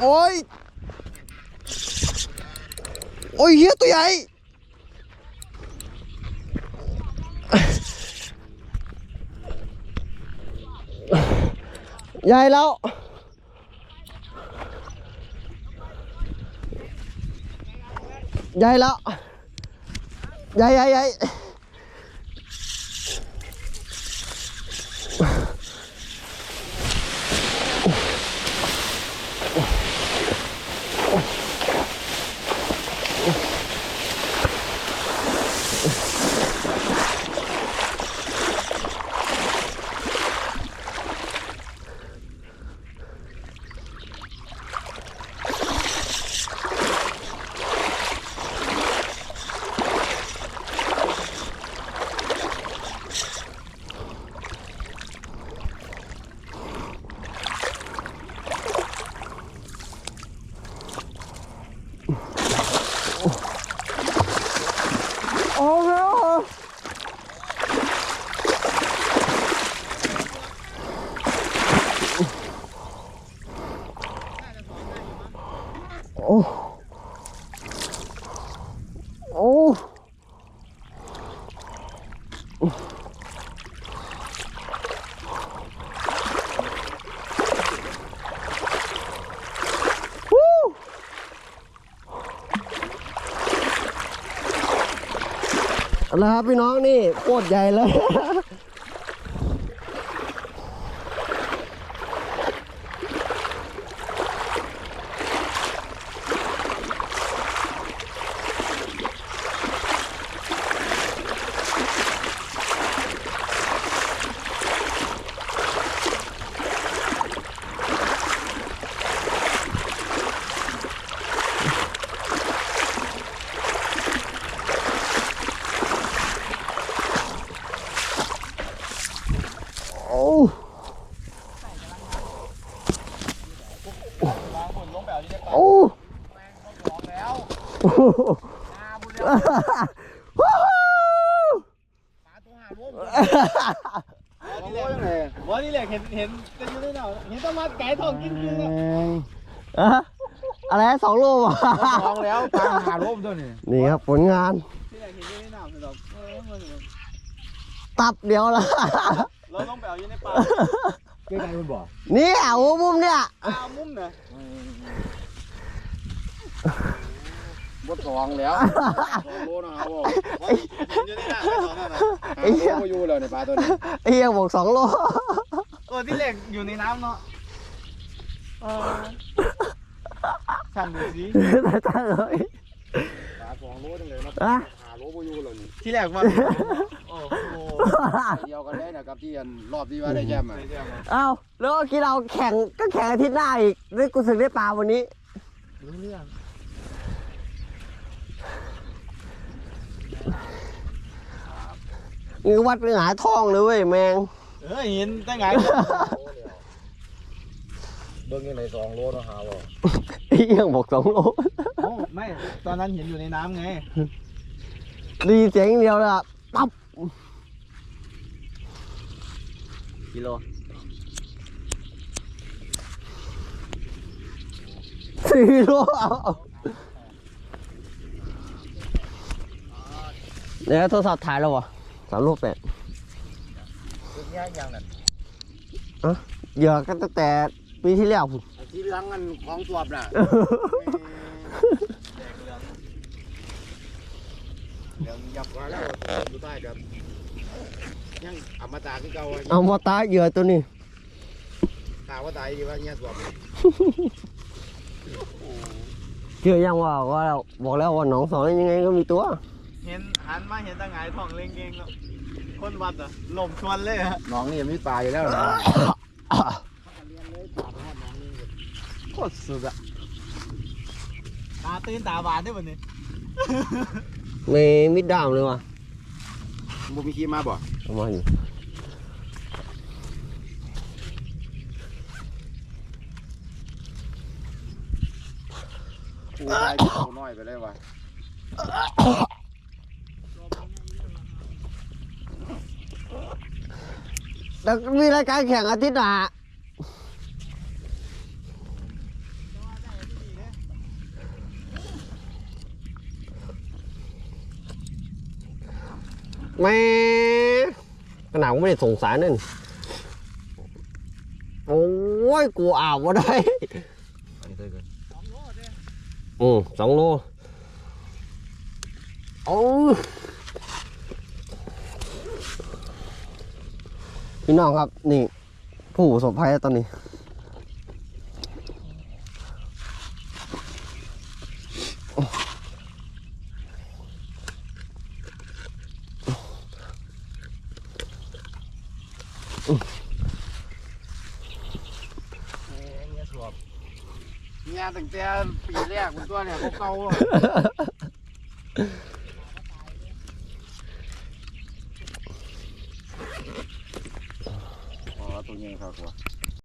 โอ้ย โอ้ยเหี้ยตัวใหญ่ใหญ่แล้ว ใหญ่แล้ว ใหญ่ใหญ่ใหญ่โอ้โหโอ้โอ้ เอาละครับพี่น้องนี่โคตรใหญ่เลย โอ้โอ้โหวันนี้แหละเห็นเห็นจะอยู่ในหนาวเห็นต้องมาไก่ทองกินกินแล้วอะอะไรสองโลอะทองแล้วปลาหาร่มตัวนี้นี่ครับผลงานที่แหละเห็นอยู่ในหนาวดอกเออมัน ตับเดียวละเราต้องไปเอาอยู่ในป่าใกล้ๆมันบ่นี่อะโอ้มุมเนี่ยเอามุมน่ะบดทองแล้วทองโลนะครับผมอยู่ในหนาวทองนั่นนะไอ้เหี้ยโลอยู่แล้วในปลาตัวนี้ไอ้เหี้ยบอกสองโลเออที่แหลกอยู่ในน้ำเนาะเออช่างดูสิแต่ตาเลยปลาสองโลจังเลยนะ อะหาโลบอยู่แล้วนี่ที่แรกว่าโอ้โหเดียวกันได้นะครับที่อันรอบที่ว่าได้แชมป์อะเอาแล้วก็คิดเราแข่งก็แข่งอาทิตย์หน้าอีกได้กูสึกได้ปลาวันนี้รู้เรื่องนี่วัดไปหงายท้องเลยเว้ยแมงเออเห็นตั้งไงเบิ้งยังไงสองโลนะหาบ่ไอ้เหี้ยบอกสองโลโอ้ไม่ตอนนั้นเห็นอยู่ในน้ำไง ดีเสียงเดียวเลยอะปั๊บกิโลสี่โลเดี๋ยวโทรศัพท์ถ่ายแล้ววะสามโลแปดเป็นย่างยังนั่นเหยื่อกันตั้งแต่ปีที่แล้วพุ่นที่ล้างกันของสวบน่ะ เดี๋ยวยับมาแล้วดูใต้กับยังอมตะที่เก่าเอามาตาเหยื่อตัวนี้ถามว่าตายดีว่าเนี่ยสวบเชื่อยังว่าว่าเราบอกแล้วว่าหนองสองยังไงก็มีตัว เห็นหันมาเห็นตั้งไงทองเล่งเก่งแล้วคนวัดอะหล่มชวนเลยฮะน้องนี่มีปลาอยู่แล้วนะโคตรสุดอะตาตื่นตาบานได้บ่เนี่ย มีมิดดามเลยว่ะบุมีขี้มาบ่เอามาอยู่กูตายกูน้อยไปเลยว่ะแต่มีรายการแข่งอาทิตย์หน้า แม่ขนาดกูไม่ได้สงสารนั่นโอ้ยกูอ่าวมาได้อันนี้เคยเกินสองโลเด้อืมสองโลโอ้พี่น้องครับ นี่ ผู้ประสบภัยตอนนี้ เนี่ยสวบ เนี่ย ตั้งแต่ปีแรกเป็นตัวเนี่ยเขาเก่าอะอ๋อตัวใหญ่ครับว่ะ